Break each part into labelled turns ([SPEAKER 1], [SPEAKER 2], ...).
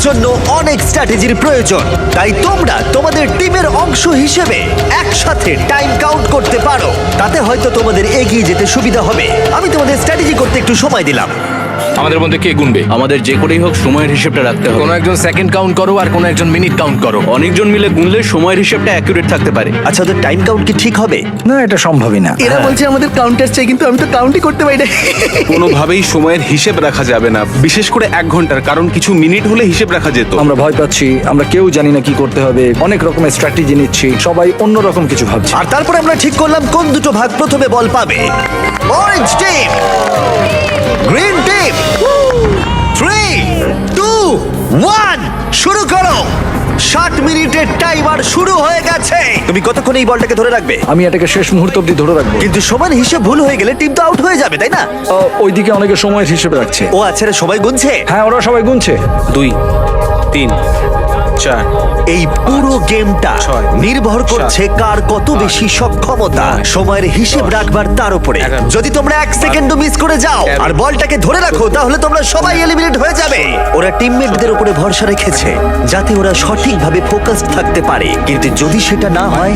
[SPEAKER 1] জন্য অনেক স্ট্র্যাটেজির প্রয়োজন। তাই তোমরা তোমাদের টিমের অংশ হিসেবে একসাথে টাইম কাউন্ট করতে পারো। তাতে হয়তো তোমাদের এগিয়ে যেতে সুবিধা হবে। আমি তোমাদের স্ট্র্যাটেজি করতে একটু সময় দিলাম।
[SPEAKER 2] আমাদের মধ্যে কে গুনবে?
[SPEAKER 3] আমাদের যে করেই হোক সময়ের হিসেবটা রাখতে হবে।
[SPEAKER 2] কোনো একজন সেকেন্ড কাউন্ট করো আর কোনো একজন মিনিট কাউন্ট করো।
[SPEAKER 3] অনেকজন মিলে গুনলে সময়ের হিসেবটা অ্যাকুরেট থাকতে পারে।
[SPEAKER 1] আচ্ছা ওদের টাইম কাউন্ট কি ঠিক হবে?
[SPEAKER 4] না এটা সম্ভবই না।
[SPEAKER 5] এরা বলছে আমাদের কাউন্টার চাই কিন্তু আমি তো কাউন্টই করতে পারি না।
[SPEAKER 6] কোনোভাবেই সময়ের হিসেব রাখা যাবে না বিশেষ করে এক ঘণ্টার কারণ কিছু মিনিট হলে হিসেব রাখা যেত।
[SPEAKER 4] আমরা ভয় পাচ্ছি আমরা কেউ জানি না কি করতে হবে অনেক রকমের স্ট্র্যাটেজি নিচ্ছি সবাই অন্য রকম কিছু ভাবছে।
[SPEAKER 1] আর তারপরে আমরা ঠিক করলাম কোন দুটো ভাগ প্রথমে বল পাবে। অরেঞ্জ টিম কতক্ষণ এই বলটাকে ধরে রাখবে?
[SPEAKER 4] আমি এটাকে শেষ মুহূর্ত অবধি ধরে রাখব।
[SPEAKER 1] কিন্তু সমান হিসেব ভুল হয়ে গেলে টিম তো আউট হয়ে যাবে তাই না?
[SPEAKER 4] ওইদিকে অনেকে সময়ের হিসেবে রাখছে।
[SPEAKER 1] ও আচ্ছা রে, সবাই গুনছে?
[SPEAKER 4] হ্যাঁ ওরা সবাই গুনছে।
[SPEAKER 6] দুই তিন। চার
[SPEAKER 1] এই পুরো গেমটা
[SPEAKER 6] ছয়,
[SPEAKER 1] নির্ভর করছে কার কত বেশি সক্ষমতা সময়ের হিসেব রাখবার তার উপরে।
[SPEAKER 6] এগারো,
[SPEAKER 1] যদি তোমরা এক সেকেন্ডও মিস করে যাও
[SPEAKER 6] তেরো,
[SPEAKER 1] আর বলটাকে ধরে রাখো তাহলে তোমরা সবাই এলিমিনেট হয়ে যাবে। ওরা টিমমেটদের উপরে ভরসা রেখেছে যাতে ওরা সঠিকভাবে ফোকাসড থাকতে পারে। কিন্তু যদি সেটা না হয়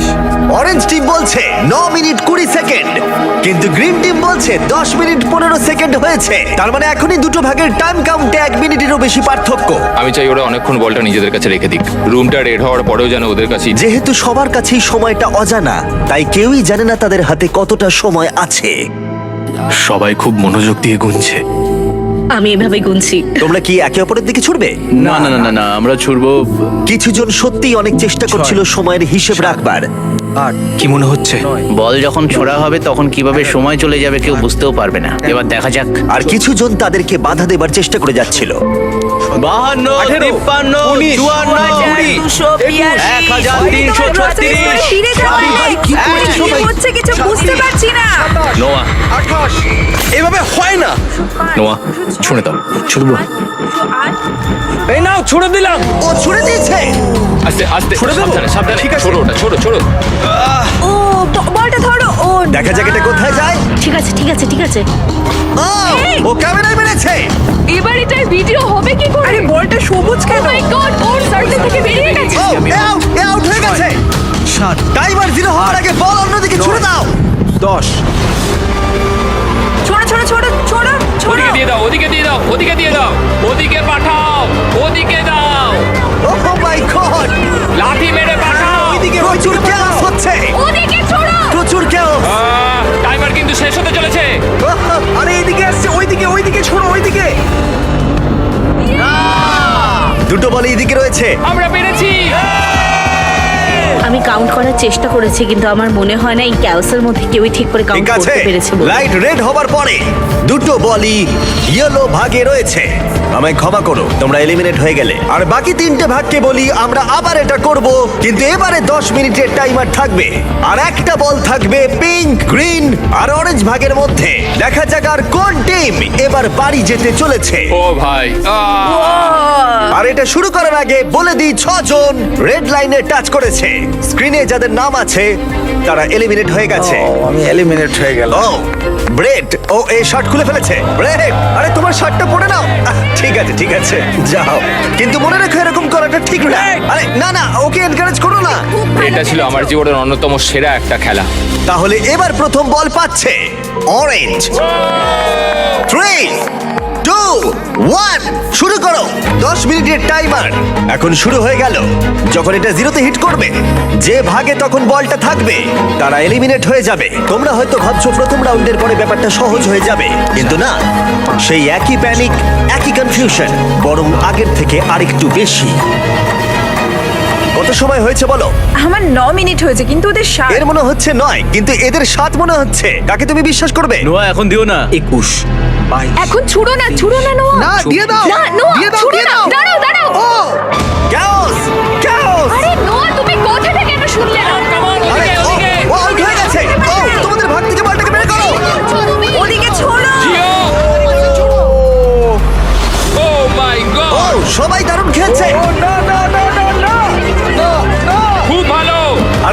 [SPEAKER 1] অরেঞ্জ টিম বলছে ন মিনিট কুড়ি কিন্তু গ্রিন টিম বলছে দশ মিনিট পনেরো সেকেন্ড হয়েছে। তার মানে এখনই দুটো ভাগের টাইম কাউন্টে এক মিনিটেরও বেশি পার্থক্য।
[SPEAKER 2] আমি চাই ওরা অনেকক্ষণ বলটা নিজেদের কাছে রেখে দিক। রুমটা রেড হওয়ার পরেও যেন ওদের কাছে
[SPEAKER 1] যেহেতু সবার কাছেই সময়টা অজানা তাই কেউই জানে না তাদের হাতে কতটা সময় আছে।
[SPEAKER 2] সবাই খুব মনোযোগ দিয়ে গুনছে।
[SPEAKER 7] আমি এভাবে গুনছি।
[SPEAKER 1] তোমরা কি একে অপরের দিকে ছুটবে
[SPEAKER 3] না না না না না আমরা ছুড়বো
[SPEAKER 1] কিছু জন সত্যিই অনেক চেষ্টা করছিল সময়ের হিসেব রাখবার।
[SPEAKER 2] কি মনে হচ্ছে?
[SPEAKER 8] বল যখন ছোড়া হবে তখন কীভাবে সময় চলে যাবে কেউ বুঝতেও পারবে না। এবার দেখা যাক।
[SPEAKER 1] আর কিছু জন তাদেরকে বাধা দেবার চেষ্টা করে যাচ্ছিল।
[SPEAKER 3] বাহান্ন তিপ্পান্ন চুয়ান্ন কুড়ি এক হাজার তিনশো ছত্রিশ
[SPEAKER 7] হচ্ছে কিছু বুঝতে পারছি না
[SPEAKER 2] নোয়া
[SPEAKER 6] এভাবে হয় না
[SPEAKER 2] নোয়া শুনে দাও
[SPEAKER 3] ছুড়বো
[SPEAKER 4] এই নাও ছুড়ে দিলাম
[SPEAKER 1] ও ছুড়ে দিয়েছে
[SPEAKER 2] আস্তে আস্তে সাবধানে সাবধানে ছোড়ো ওটা ছোড়ো ছোড়ো
[SPEAKER 1] দেখা যাক এটা কোথায় যায়।
[SPEAKER 7] ঠিক আছে ঠিক আছে ঠিক আছে।
[SPEAKER 1] ও ও ক্যামেরায় মেরেছে।
[SPEAKER 9] এবার এটা ভিডিও হবে কি করে? আরে বলটা সবুজ কেন? মাই গড ওর সার্কেল থেকে বেরিয়ে গেছে?
[SPEAKER 1] ও আউট আউট হয়ে গেছে।
[SPEAKER 6] শট
[SPEAKER 1] টাইমার জিরো হওয়ার আগে বল অন্যদিকে ছুঁড়ে দাও। 10 রয়েছে
[SPEAKER 2] আমরা পেরেছি।
[SPEAKER 7] আমি কাউন্ট করার চেষ্টা করেছি কিন্তু আমার মনে হয় না এই ক্যাওসের মধ্যে কেউই ঠিক করে কাউন্ট
[SPEAKER 1] ঠিক আছে।
[SPEAKER 7] করতে পেরেছে বলে।
[SPEAKER 1] লাইট রেড হবার পরে দুটো বলই ইয়েলো ভাগে রয়েছে। আমায় ক্ষমা করো তোমরা এলিমিনেট হয়ে গেলে। আর বাকি তিনটে ভাগকে বলি আমরা আবার এটা করব কিন্তু এবারে 10 মিনিটের টাইমার থাকবে। আর একটা বল থাকবে পিঙ্ক গ্রিন আর অরেঞ্জ ভাগের মধ্যে। দেখা যাক আর কোন টিম এবার বাড়ি যেতে চলেছে।
[SPEAKER 2] ও ভাই আহ!
[SPEAKER 1] আর এটা শুরু করার আগে বলে দিই ছজন রেড লাইনে টাচ করেছে। স্ক্রিনে যাদের নাম আছে তারা এলিমিনেট হয়ে গেছে।
[SPEAKER 4] ও, আমি এলিমিনেট হয়ে গেল
[SPEAKER 1] ও ব্রেড ও এই শার্ট খুলে ফেলেছে। ব্রেড আরে তোমার শার্টটা পরে নাও। আহ, ঠিক আছে ঠিক আছে যাও। কিন্তু মনে রেখো এরকম করাটা ঠিক না। আরে না না ওকে এনকারেজ করো না।
[SPEAKER 2] এটা ছিল আমার জীবনের অন্যতম সেরা একটা খেলা।
[SPEAKER 1] তাহলে এবার প্রথম বল পাচ্ছে অরেঞ্জ থ্রি টু ওয়ান শুরু করো। দশ মিনিটের টাইমার এখন শুরু হয়ে গেল। যখন এটা জিরোতে হিট করবে, যে ভাগে তখন বলটা থাকবে, তারা এলিমিনেট হয়ে যাবে। তোমরা হয়তো ভাবছ প্রথম রাউন্ডের পরে ব্যাপারটা সহজ হয়ে যাবে। কিন্তু না, সেই একই প্যানিক একই কনফিউশন বরং আগের থেকে আরেকটু বেশি। কত সময় হয়েছে বলো?
[SPEAKER 9] আমার ন মিনিট হয়েছে কিন্তু ওদের সাত
[SPEAKER 1] এর মনে হচ্ছে নয় কিন্তু এদের সাত মনে হচ্ছে। কাকে তুমি বিশ্বাস করবে?
[SPEAKER 3] নোয়া এখন দিও না।
[SPEAKER 6] একুশ
[SPEAKER 9] এখন ছুড়ো না ছুড়ো না নোয়া।
[SPEAKER 5] না দিয়ে দাও।
[SPEAKER 9] না নোয়া
[SPEAKER 5] দিয়ে দাও দিয়ে
[SPEAKER 9] দাঁড়াও দাঁড়াও।
[SPEAKER 1] ও
[SPEAKER 2] ক্যাওস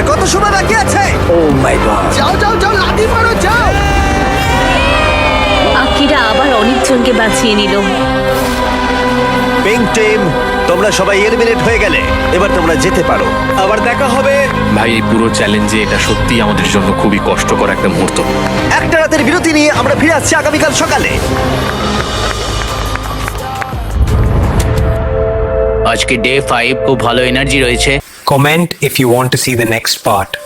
[SPEAKER 1] আর কত সময় বাকি আছে?
[SPEAKER 4] Oh my God.
[SPEAKER 5] যাও যাও যাও লাঠি মারো যাও।
[SPEAKER 7] আকিরা আবার অনেকজনকে বাঁচিয়ে নিল।
[SPEAKER 1] পিঙ্ক টিম তোমরা সবাই এলিমিনেট হয়ে গেলে। এবার তোমরা যেতে পারো।
[SPEAKER 10] আবার দেখা হবে।
[SPEAKER 11] ভাই এই পুরো চ্যালেঞ্জে এটা সত্যি আমাদের জন্য খুবই কষ্টকর একটা মুহূর্ত।
[SPEAKER 1] একটা রাতের বিরতি নিয়ে আমরা ফিরে আসছি আগামীকাল সকালে।
[SPEAKER 3] আজকে ডে ফাইভ খুব ভালো এনার্জি রয়েছে।
[SPEAKER 12] Comment if you want to see the next part.